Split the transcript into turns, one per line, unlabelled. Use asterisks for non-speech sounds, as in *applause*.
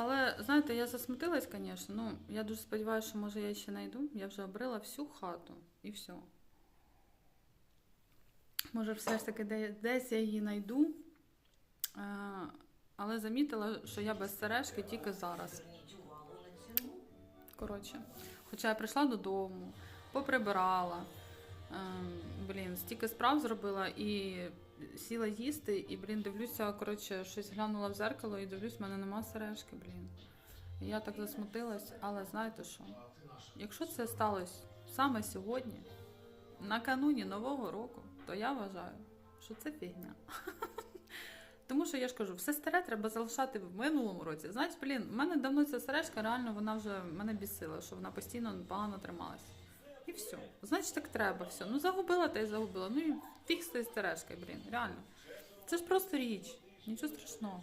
Але знаєте, я засмутилась, звісно. Ну, я дуже сподіваюся, що може я ще знайду. Я вже обрила всю хату і все. Може, все ж таки десь я її знайду. Е, але замітила, що я без сережки тільки зараз. Коротше, хоча я прийшла додому, поприбирала. Ем, блін, стільки справ зробила і сіла їсти, і, блін, дивлюся, коротше, щось глянула в зеркало і дивлюсь, в мене нема сережки, блін. І я так засмутилась, але знаєте що? Якщо це сталося саме сьогодні, накануні Нового року, то я вважаю, що це фігня. *laughs* Тому що я ж кажу, все старе треба залишати в минулому році. Знаєте, блін, в мене давно ця сережка, реально вона вже мене бісила, що вона постійно погано трималася. Все. Значить, так треба, все. Ну загубила та й загубила. Ну і фіг з цією стережкою, блін, реально. Це ж просто річ, нічого страшного.